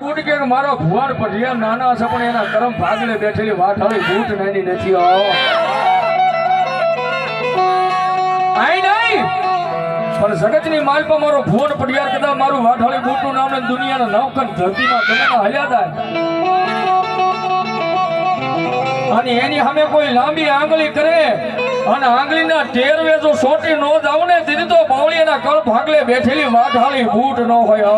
મારો ભુવાન પઢિયા નાના છે, પણ એના કરમ ભાગલે બેઠેલી વાત હવે બૂટ નાની નથી, આવો. આઈ નહીં! પણ જગતની મારો ભુવન પડિયાર કદા મારું વાઠાળી બૂટનું નામ ને દુનિયાના નવકન ધરતીમાં ગગનમાં હલ્યા થાય અને એની સામે કોઈ લાંબી આંગળી કરે, અને આંગળીના ટેરવે જો સોટી નો જાવ ને દીદી તો બાવળીના કળ ભાગલે બેઠેલી વાઢાળી બૂટ ન હોય.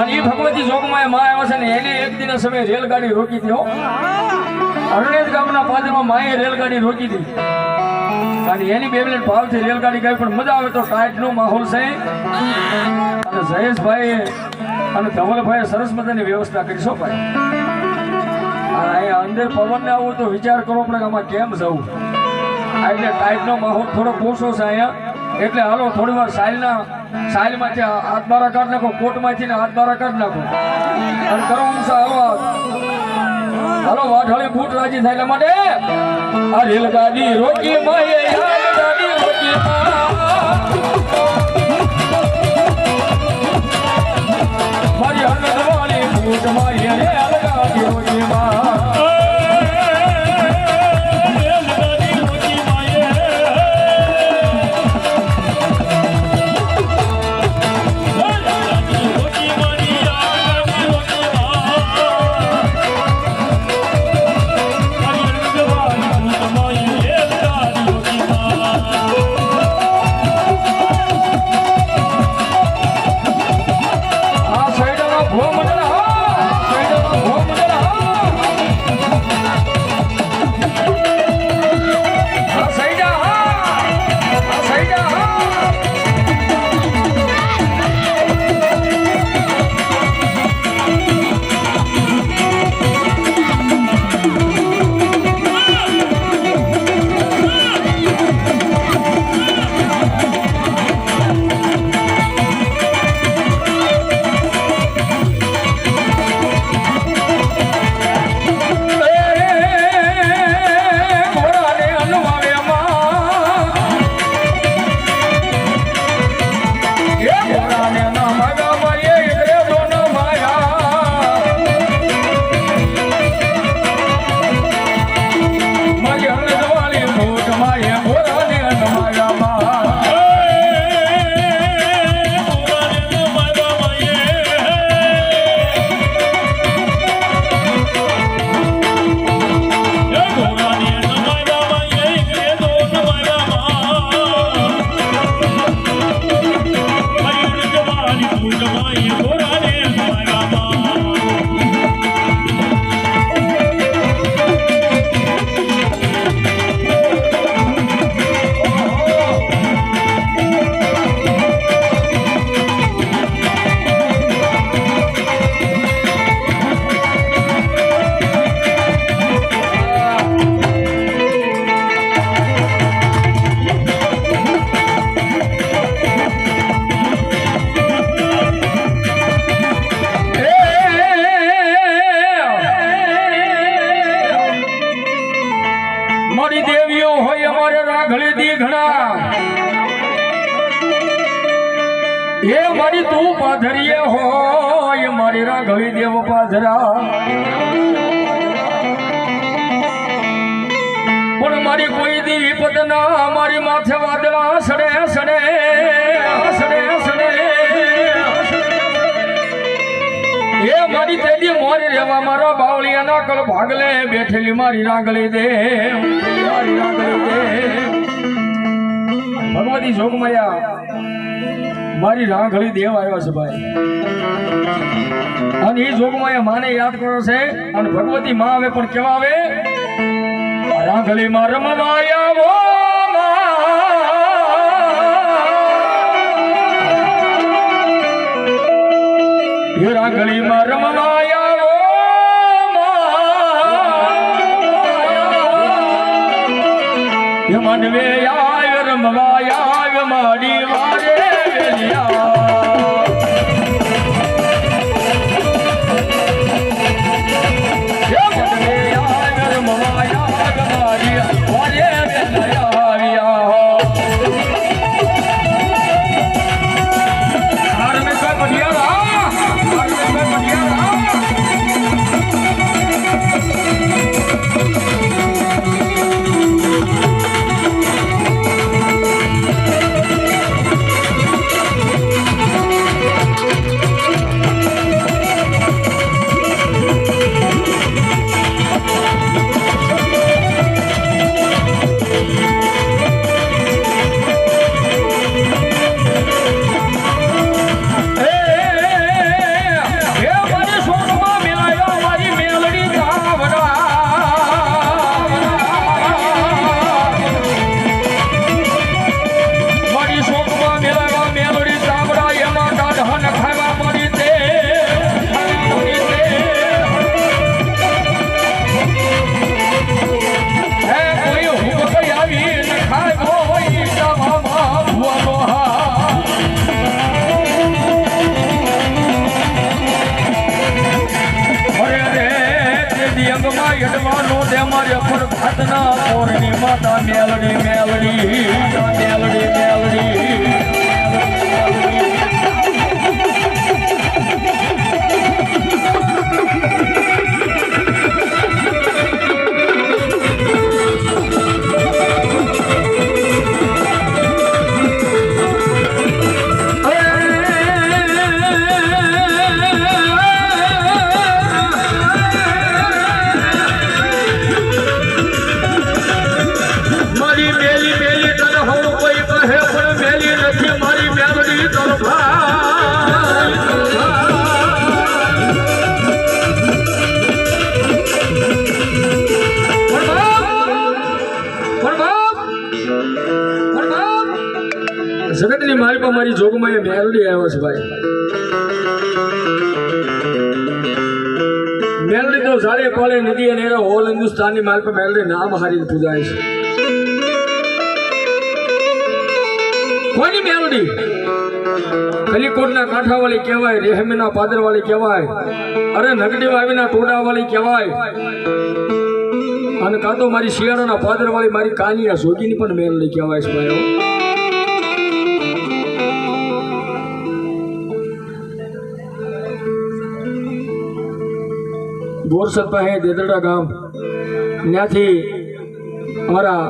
અને એ ભગવતી જોગમાં માં આવ્યા છે ને એને એક દિન સમય રેલગાડી રોકી હો. અરણેજ ગામના પાદરમાં માએ રેલગાડી રોકી હતી. અને એની બે મિનિટ ભાવથી રેલગાડી ગઈ પણ મજા આવે તો ટાઈટ નો માહોલ છે. અને જયેશભાઈ અને ધવલભાઈ સરસ મજાની વ્યવસ્થા કરી છો ભાઈ. અહીંયા અંદર પવન આવું તો વિચાર કરવો પડે કે આમાં કેમ જવું. એટલે ટાઈટ નો માહોલ થોડો ઓછો છે અહીંયા. એટલે હાલો થોડી વાર સાઈલના સાઈલમાંથી હાથ મારા કાઢ નાખો, કોટમાંથી ને હાથ મારા કાઢ નાખો અને કરો ઊંચા હાલો, વાઢાળી બૂટ રાજી થાય માટે આ રેલગાડી રોકી માય. મારી હરણવાળી બૂટ માયે રેલગાડી રોકી માં. પાધરીએ હોય મારી રાઘવી દેવ પાધરા પણ મારી કોઈ દી વિપદ ના મારી માથે વાદળા સડે સડે સડે સડે. એ મારી તેદી મોરી રેવા મારા બાવળિયાના કળ ભાગલે બેઠેલી મારી રાગળી દે. મારી રાગળી દે. ભગવતી જોગમયા. મારી રાગળી દેવ આવ્યો છે ભાઈ અને એ જોગમયા માને યાદ કરો છે, અને ભગવતી માં આવે પણ કેવા આવે રાગળી માં રમવા આવો માં. એ રાગળીમાં રમવા આવો. એ મનવે આવ રમવા આવ મારી વારે વેલિયા એ રાતના પૂર્ણિમા મેલડી મેલડી. છે મારી જગતની મારી પણ મારી જોગમાં એ મેલડી આવ્યો છે ભાઈ. મેલડી તો સારી કોળે નદી અને હોલ હિન્દુસ્તાનની માલ પર મેલડી નામ હારીને પૂજાય છે. મેલડી કલીકોટના કાંઠાવાળી કહેવાય, રેહમીના પાદરવાળી કહેવાય, અરે નગડી વાવીના ટોડાવાળી કહેવાય. અને કાં તો મારી શિયાળાના પાદરવાળી મારી કાનિયા જોગીની પણ મેલડી કહેવાય છે ભાઈઓ. બોરસદ પાસે દેદરડા ગામ. ત્યાંથી અમારા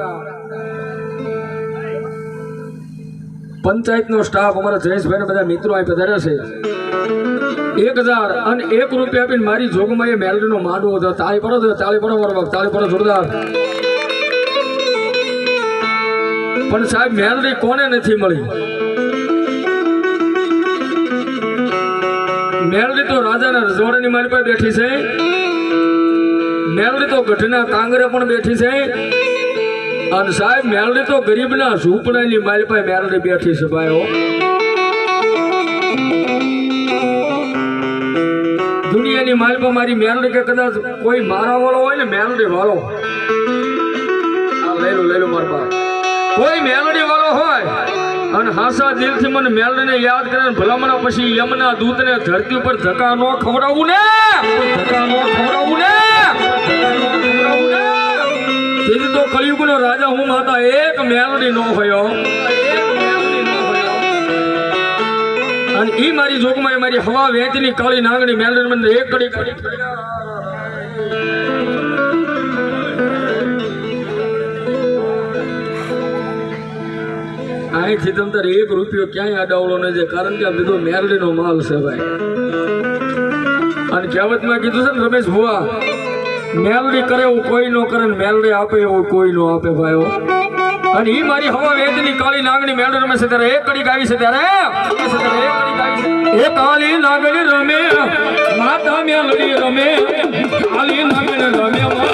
પંચાયતનો સ્ટાફ અમારા જયેશભાઈને બધા મિત્રો અહીં પધાર્યા છે. એક હજાર અને એક રૂપિયા આપીને મારી જોગમાં એ મેલડીનો માંડવો હતો. તાળી પડો તાળી પડો મારો તાળી પડો જોરદાર. પણ સાહેબ, મેલડી કોને નથી મળી? મેલડી તો રાજાના રજવાડાની મારી પાસે બેઠી છે. મેલડી તો ગઢના કાંગરે પણ બેઠી છે. અને સાહેબ, મેલડી તો ગરીબના ઝૂંપડાની મારી પાસે મેલડી બેઠી છે ભાઈઓ દુનિયાની મારી મારી મેલડી કે કદાચ કોઈ મારા વાળો હોય ને, મેલડી વાળો. લઈ લો, લઈ મારા પાસે કોઈ મેલડી વાળો હોય અને હાસા દિલથી મને મેલડીને યાદ કરે ભલામણા પછી યમના દૂધને ધરતી ઉપર ધક્કા ન ખવડાવવું ને! ધક્કા ન ખવડાવવું કળિયુગનો રાજા, હું માતા એક મેલડી નો હોયો અને ઈ મારી જોગમાં મારી હવા વેચની કાળી નાગણી મેલડી મને એક કડી કડી એક રૂપિયો ક્યાંય અડાવડો ન છે કારણ કે આ બધો મેરડીનો માલ છે ભાઈ. અને કહેવતમાં કીધું છે ને, રમેશ ભુવા મેલડી કરે એવું કોઈ નો કરે મેલડી આપે એવું કોઈ નો આપે ભાઈઓ. અને ઈ મારી હવા વેદની કાળી નાગણી મેલડી રમે છે ત્યારે એક કડી ગાવી છે ત્યારે. એ કાળી નાગણી રમે. માતા મેલડી રમે. કાળી નાગણી રમે.